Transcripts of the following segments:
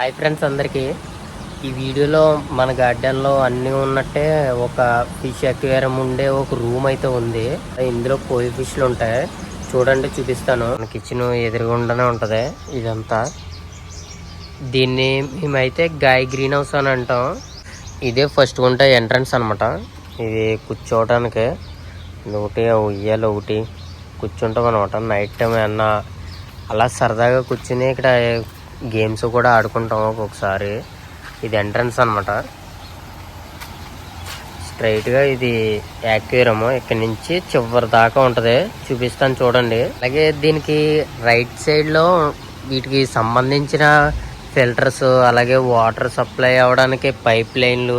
Hi friends అందరికీ. ఈ వీడియోలో మన గార్డెన్లో అన్నీ ఉన్నట్టే ఒక ఫిష్ అక్వేరియం ఉండే ఒక రూమ్ అయితే ఉంది. ఇందులో కోయి ఫిష్లు ఉంటాయి. చూడండి చూపిస్తాను. మన కిచెన్ ఎదురుగుండానే ఉంటుంది ఇదంతా. దీన్ని మేమైతే గాయ గ్రీన్ హౌస్ అని అంటాం. ఇదే ఫస్ట్ ఉంటే ఎంట్రన్స్ అనమాట ఇది కూర్చోవడానికి ఒకటి ఉయ్యాలి ఉయ్యాలు ఒకటి కూర్చుంటాం అనమాట నైట్ టైం ఏమన్నా అలా సరదాగా కూర్చుని ఇక్కడ గేమ్స్ కూడా ఆడుకుంటాం ఒక్కొక్కసారి. ఇది ఎంట్రన్స్ అనమాట స్ట్రైట్గా ఇది యాక్వేరియం ఇక్కడ నుంచి చివరి దాకా ఉంటుంది. చూపిస్తాను చూడండి. అలాగే దీనికి రైట్ సైడ్లో వీటికి సంబంధించిన ఫిల్టర్స్ అలాగే వాటర్ సప్లై అవ్వడానికి పైప్ లైన్లు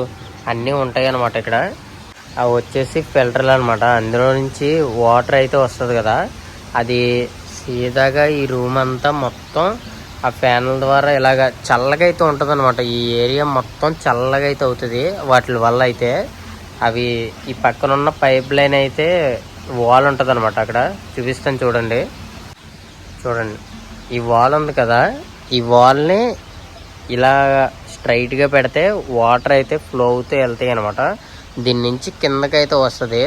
అన్నీ ఉంటాయి అన్నమాట ఇక్కడ. అవి వచ్చేసి ఫిల్టర్లు అనమాట అందులో నుంచి వాటర్ అయితే వస్తుంది కదా. అది సీదాగా ఈ రూమ్ అంతా మొత్తం ఆ ఫ్యాన్ల ద్వారా ఇలాగ చల్లగా అయితే ఉంటుంది అనమాట ఈ ఏరియా మొత్తం చల్లగా అయితే అవుతుంది. వాటి వల్ల అయితే అవి ఈ పక్కన ఉన్న పైప్ లైన్ అయితే వాల్ ఉంటుంది అనమాట అక్కడ. చూపిస్తాను చూడండి. చూడండి. ఈ వాల్ ఉంది కదా. ఈ వాల్ని ఇలా స్ట్రైట్గా పెడితే వాటర్ అయితే ఫ్లో అవుతూ వెళ్తాయి అనమాట దీని నుంచి కిందకైతే వస్తుంది.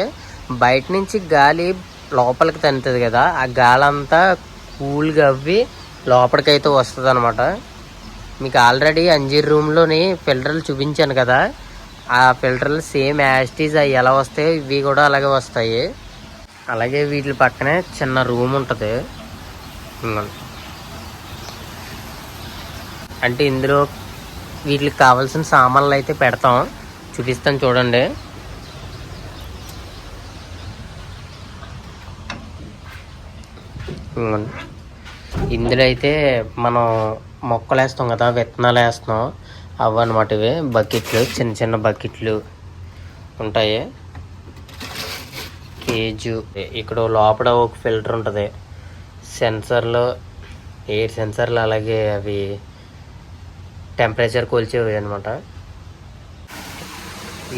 బయట నుంచి గాలి లోపలికి తనుతుంది కదా. ఆ గాలి అంతా కూల్గా అవ్వి లోపలికైతే వస్తుంది అనమాట మీకు ఆల్రెడీ అంజీర్ రూమ్లోని ఫిల్టర్లు చూపించాను కదా. ఆ ఫిల్టర్లు సేమ్ యాస్టీజ్ అవి ఎలా వస్తాయో ఇవి కూడా అలాగే వస్తాయి. అలాగే వీటి పక్కనే చిన్న రూమ్ ఉంటుంది. అంటే ఇందులో వీటికి కావాల్సిన సామాన్లు అయితే పెడతాం. చూపిస్తాను చూడండి. ఇంకోండి. ఇందులో అయితే మనం మొక్కలు వేస్తాం కదా విత్తనాలు వేస్తున్నాం అవి అనమాట ఇవి బకెట్లు చిన్న చిన్న బకెట్లు ఉంటాయి. కేజు. ఇక్కడ లోపల ఒక ఫిల్టర్ ఉంటుంది. సెన్సర్లు ఎయిర్ సెన్సర్లు అలాగే అవి టెంపరేచర్ కొలిచేవి అనమాట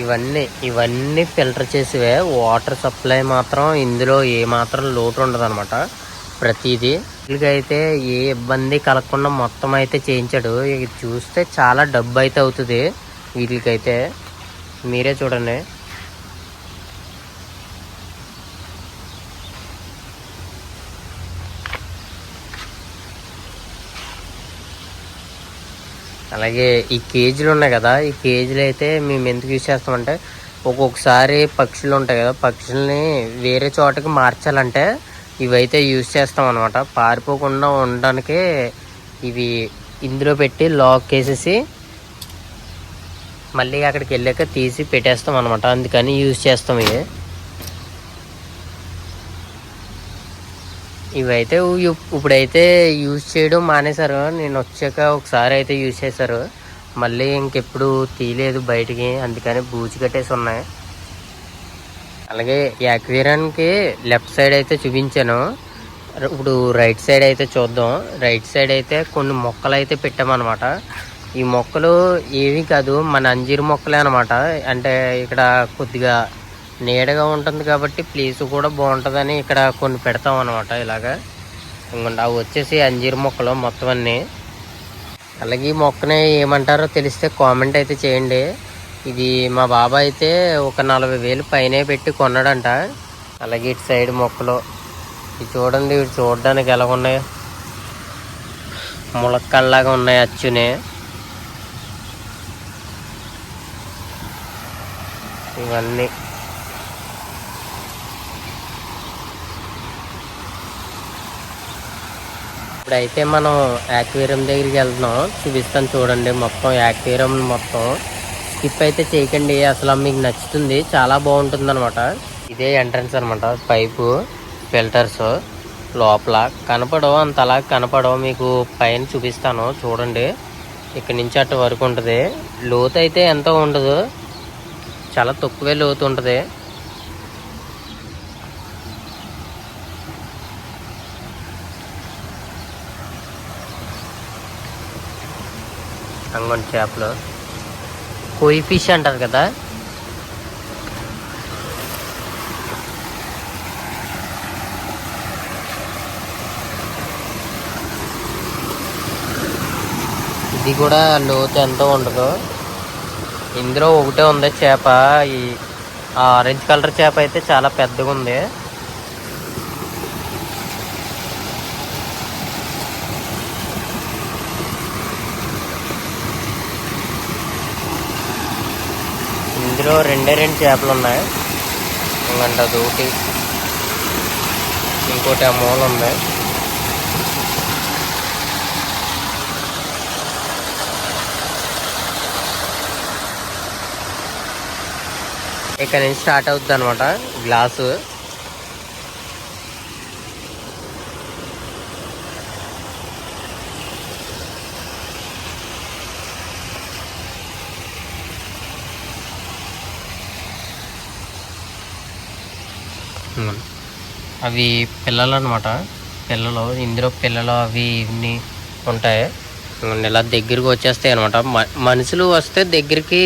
ఇవన్నీ ఇవన్నీ ఫిల్టర్ చేసేవే. వాటర్ సప్లై మాత్రం ఇందులో ఏ మాత్రం లోటు ఉండదు అనమాట ప్రతిదీ అయితే ఏ ఇబ్బంది కలగకుండా మొత్తం అయితే చేయించాడు. ఇది చూస్తే చాలా డబ్బు అయితే అవుతుంది. వీటికైతే మీరే చూడండి. అలాగే ఈ కేజీలు ఉన్నాయి కదా ఈ కేజీలు అయితే మేము ఎందుకు యూజ్ చేస్తామంటే ఒక్కొక్కసారి పక్షులు ఉంటాయి కదా పక్షుల్ని వేరే చోటకి మార్చాలంటే ఇవైతే యూజ్ చేస్తాం అనమాట పారిపోకుండా ఉండడానికి ఇవి ఇందులో పెట్టి లాక్ వేసేసి మళ్ళీ అక్కడికి వెళ్ళాక తీసి పెట్టేస్తాం అనమాట అందుకని యూజ్ చేస్తాం ఇవి. ఇవైతే ఇప్పుడైతే యూజ్ చేయడం మానేశారు. నేను వచ్చాక ఒకసారి అయితే యూజ్ చేశారు. మళ్ళీ ఇంకెప్పుడు తీయలేదు బయటికి. అందుకని బూజు కట్టేసి ఉన్నాయి. అలాగే ఈ అక్వేరియానికి లెఫ్ట్ సైడ్ అయితే చూపించాను. ఇప్పుడు రైట్ సైడ్ అయితే చూద్దాం. రైట్ సైడ్ అయితే కొన్ని మొక్కలు అయితే పెట్టామన్నమాట. ఈ మొక్కలు ఏవి కాదు మన అంజీరు మొక్కలే అనమాట అంటే ఇక్కడ కొద్దిగా నీడగా ఉంటుంది కాబట్టి ప్లేస్ కూడా బాగుంటుందని ఇక్కడ కొన్ని పెడతాం అనమాట ఇలాగా. ఇంకోండి అవి వచ్చేసి అంజీరు మొక్కలు మొత్తం అన్నీ. అలాగే ఈ మొక్కని ఏమంటారో తెలిస్తే కామెంట్ అయితే చేయండి. ఇది మా బాబా అయితే ఒక నలభై వేలు పైనే పెట్టి కొన్నాడంట. అలాగే ఇటు సైడ్ మొక్కలు. ఇది చూడండి ఇవి చూడడానికి ఎలా ఉన్నాయి. ములక్కల్లాగా ఉన్నాయి అచ్చునే. ఇవన్నీ. ఇప్పుడైతే మనం యాక్వేరియం దగ్గరికి వెళ్తున్నాం. చూపిస్తాను చూడండి మొత్తం యాక్వేరియం మొత్తం. స్కిప్ అయితే చేయకండి. అసలు మీకు నచ్చుతుంది. చాలా బాగుంటుంది అనమాట ఇదే ఎంట్రన్స్ అనమాట పైపు ఫిల్టర్స్ లోపల. కనపడవు అంతలా కనపడవు. మీకు పైన చూపిస్తాను. చూడండి. ఇక్కడ నుంచి అటు వరకు ఉంటుంది. లోతు అయితే ఎంతో ఉండదు. చాలా తక్కువే లోతు ఉంటుంది. అంగన్ చేపలు. కోయి ఫిష్ అంటారు కదా. ఇది కూడా లోతు ఎంతో ఉండదు. ఇందులో ఒకటే ఉంది చేప. ఈ ఆరెంజ్ కలర్ చేప అయితే చాలా పెద్దగా ఉంది ఇందులో రెండే రెండు చేపలు ఉన్నాయి. ఇంకంట దూటి ఇంకోటి ఆ మూల ఉంది. ఇక్కడ నుంచి స్టార్ట్ అవుతుంది అనమాట గ్లాసు. అవి పిల్లలు అనమాట పిల్లలు ఇందులో పిల్లలు అవి ఇవన్నీ ఉంటాయి. ఇలా దగ్గరికి వచ్చేస్తాయి అనమాట మనుషులు వస్తే దగ్గరికి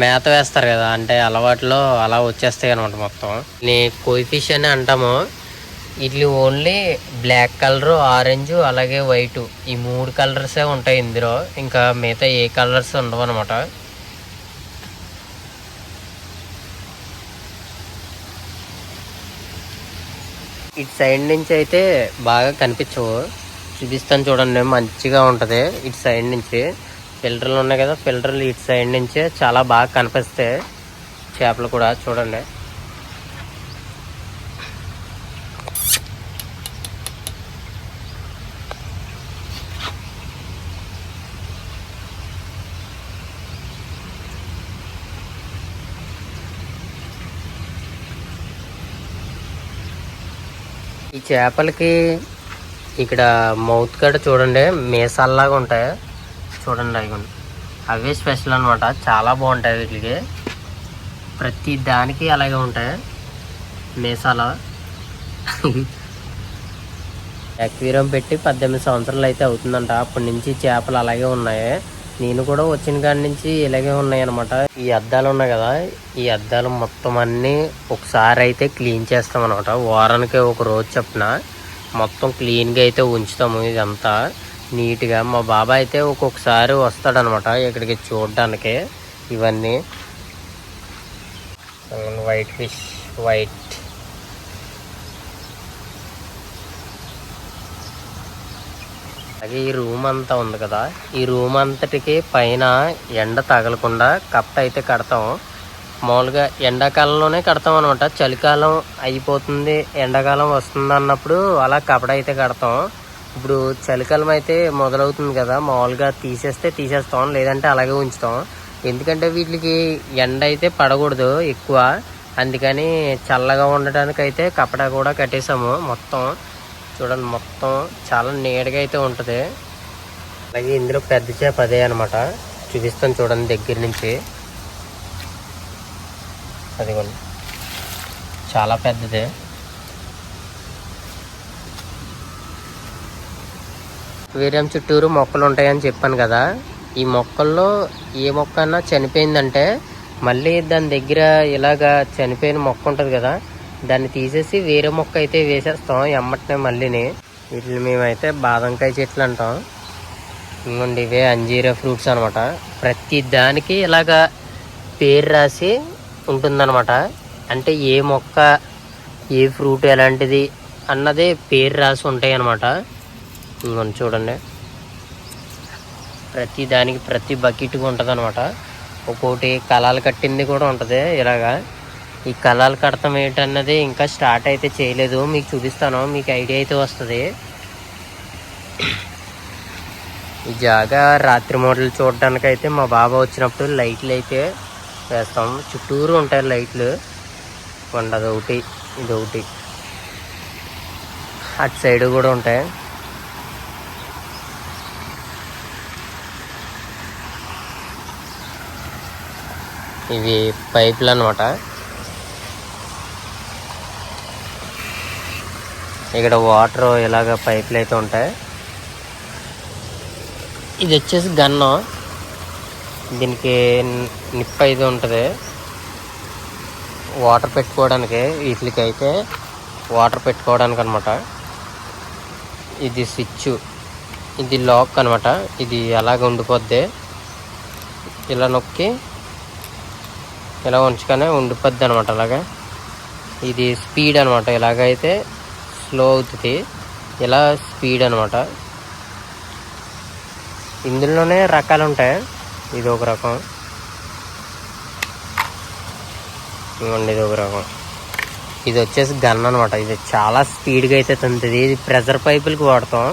మేత వేస్తారు కదా అంటే అలవాట్లో అలా వచ్చేస్తాయి అనమాట మొత్తం. కోయిఫిష్ కోయి ఫిష్ అని అంటాము. ఇట్లు ఓన్లీ బ్లాక్ కలర్ ఆరెంజ్ అలాగే వైట్ ఈ మూడు కలర్సే ఉంటాయి ఇందులో. ఇంకా మిగతా ఏ కలర్స్ ఉండవు అనమాట ఇటు సైడ్ నుంచి అయితే బాగా కనిపించవు. చూపిస్తాను చూడండి మంచిగా ఉంటుంది ఇటు సైడ్ నుంచి. ఫిల్టర్లు ఉన్నాయి కదా ఫిల్టర్లు ఇటు సైడ్ నుంచే చాలా బాగా కనిపిస్తాయి. చేపలు కూడా చూడండి. ఈ చేపలకి ఇక్కడ మౌత్ కాడ చూడండి మీసాల్లాగా ఉంటాయి. చూడండి అవి. అవే స్పెషల్ అనమాట చాలా బాగుంటాయి వీటికి. ప్రతి దానికి అలాగే ఉంటాయి. మీసాల. అక్వేరియం పెట్టి పద్దెనిమిది సంవత్సరాలు అయితే అవుతుందంట. అప్పటి నుంచి చేపలు అలాగే ఉన్నాయి. నేను కూడా వచ్చిన కాడి నుంచి ఇలాగే ఉన్నాయి అనమాట ఈ అద్దాలు ఉన్నాయి కదా ఈ అద్దాలు మొత్తం అన్నీ ఒకసారి అయితే క్లీన్ చేస్తాం అనమాట వారానికి ఒక రోజు చొప్పున మొత్తం క్లీన్గా అయితే ఉంచుతాము ఇదంతా. నీట్గా మా బాబాయ్ అయితే ఒక్కొక్కసారి వస్తాడనమాట ఇక్కడికి చూడడానికి. ఇవన్నీ. వైట్ ఫిష్ వైట్ అలాగే ఈ రూమ్ అంతా ఉంది కదా. ఈ రూమ్ అంతటికి పైన ఎండ తగలకుండా కప్ప అయితే కడతాం. మామూలుగా ఎండాకాలంలోనే కడతాం అనమాట చలికాలం అయిపోతుంది ఎండాకాలం వస్తుంది అన్నప్పుడు అలా కపడ అయితే కడతాం. ఇప్పుడు చలికాలం అయితే మొదలవుతుంది కదా మామూలుగా తీసేస్తే తీసేస్తాం లేదంటే అలాగే ఉంచుతాం. ఎందుకంటే వీటికి ఎండ అయితే పడకూడదు ఎక్కువ. అందుకని చల్లగా ఉండటానికి అయితే కపడ కూడా కట్టేసాము మొత్తం. చూడండి మొత్తం చాలా నీడగా అయితే ఉంటుంది. అలాగే ఇందులో పెద్ద చేప అదే అనమాట చూపిస్తాను చూడండి దగ్గర నుంచి. అదిగోండి. చాలా పెద్దదే. వేరేం చుట్టూరు మొక్కలు ఉంటాయని చెప్పాను కదా. ఈ మొక్కల్లో ఏ మొక్క అన్నా చనిపోయిందంటే మళ్ళీ దాని దగ్గర ఇలాగా చనిపోయిన మొక్క ఉంటుంది కదా దాన్ని తీసేసి వేరే మొక్క అయితే వేసేస్తాం ఎమ్మటనే మళ్ళీని. వీటిని మేమైతే బాదంకాయ చెట్లు అంటాం. ఇంకోండి ఇవే అంజీరా ఫ్రూట్స్ అనమాట. ప్రతి దానికి ఇలాగా పేరు రాసి ఉంటుందన్నమాట. అంటే ఏ మొక్క ఏ ఫ్రూట్ ఎలాంటిది అన్నదే పేరు రాసి ఉంటాయి అన్నమాట ఇంకొని చూడండి. ప్రతి దానికి ప్రతి బకెట్గా ఉంటుంది అనమాట ఒక్కోటి కళాలు కట్టింది కూడా ఉంటుంది ఇలాగా. ఈ కళలు కడతాం ఏంటన్నది ఇంకా స్టార్ట్ అయితే చేయలేదు. మీకు చూపిస్తాను. మీకు ఐడియా అయితే వస్తుంది. ఈ జాగా రాత్రి మోడల్ చూడడానికి అయితే మా బాబా వచ్చినప్పుడు లైట్లు అయితే వేస్తాం. చుట్టూరు ఉంటాయి లైట్లు. ఉండదు ఒకటి ఇది ఒకటి. అటు సైడ్ కూడా ఉంటాయి. ఇవి పైపులు అనమాట ఇక్కడ వాటర్ ఇలాగ పైపులు అయితే ఉంటాయి. ఇది వచ్చేసి గన్ను. దీనికి నిప్ప అయితే ఉంటుంది. వాటర్ పెట్టుకోవడానికి వీటికి అయితే వాటర్ పెట్టుకోవడానికి అనమాట ఇది స్విచ్. ఇది లాక్ అనమాట ఇది అలాగ ఉండిపోద్ది. ఇలా నొక్కి ఇలా ఉంచుకొని ఉండిపోద్ది అనమాట అలాగా. ఇది స్పీడ్ అనమాట ఇలాగైతే స్లో అవుతుంది. ఇలా స్పీడ్ అనమాట ఇందులోనే రకాలు ఉంటాయి ఇది ఒక రకం. ఇవ్వండి ఇది ఒక రకం. ఇది వచ్చేసి గన్ అనమాట ఇది చాలా స్పీడ్గా అయితే తంతుంది. ఇది ప్రెజర్ పైపులకి వాడతాం.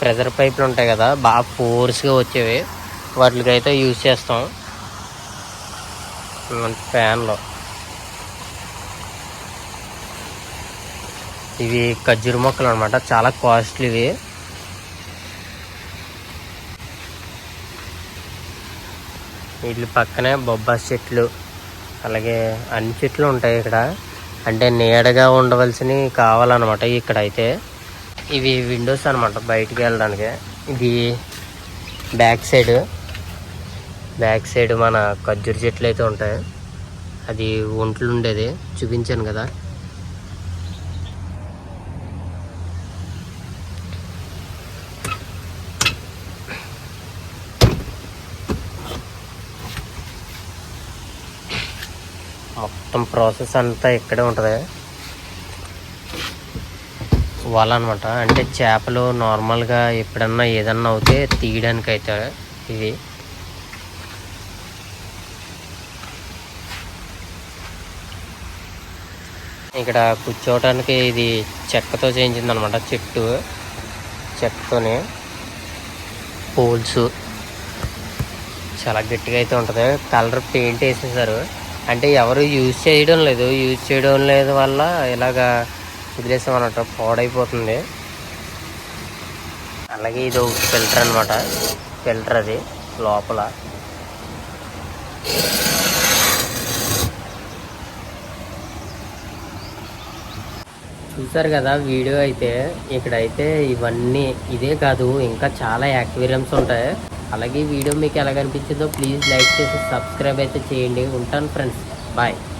ప్రెజర్ పైపులు ఉంటాయి కదా బాగా ఫోర్స్గా వచ్చేవి. వాటికి అయితే యూజ్ చేస్తాం. ఫ్యాన్లో. ఇవి ఖర్జూర మొక్కలు అనమాట చాలా కాస్ట్లీవి వీటి పక్కనే బొబ్బాస్ చెట్లు అలాగే అన్ని చెట్లు ఉంటాయి ఇక్కడ. అంటే నీడగా ఉండవలసినవి కావాలన్నమాట ఇక్కడ అయితే ఇవి విండోస్ అనమాట బయటికి వెళ్ళడానికి. ఇది బ్యాక్ సైడ్ బ్యాక్ సైడ్ మన ఖర్జూర చెట్లు అయితే ఉంటాయి. అది ఒంట్లు ఉండేది. చూపించాను కదా. మొత్తం ప్రాసెస్ అంతా ఇక్కడే ఉంటుంది. వల అనమాట అంటే చేపలు నార్మల్గా ఎప్పుడన్నా ఏదన్నా అవుతే తీయడానికి అయితే ఇది. ఇక్కడ కూర్చోవటానికి ఇది చెక్కతో చేయించింది అనమాట చెట్టు. చెక్కతోనే పోల్స్. చాలా గట్టిగా అయితే ఉంటుంది. కలర్ పెయింట్ వేసేసారు. అంటే ఎవరు యూజ్ చేయడం లేదు. యూజ్ చేయడం లేదు వల్ల ఇలాగా వదిలేసాం అన్నట్టు పాడైపోతుంది. అలాగే ఇది ఒక ఫిల్టర్ అనమాట ఫిల్టర్ అది లోపల. చూసారు కదా వీడియో అయితే? ఇక్కడైతే ఇవన్నీ ఇదే కాదు ఇంకా చాలా యాక్వేరియంస్ ఉంటాయి. అలాగే వీడియో మీకు ఎలా కనిపించిందో ప్లీజ్ లైక్ చేసి సబ్స్క్రైబ్ అయితే చేయండి. ఉంటాను ఫ్రెండ్స్ బాయ్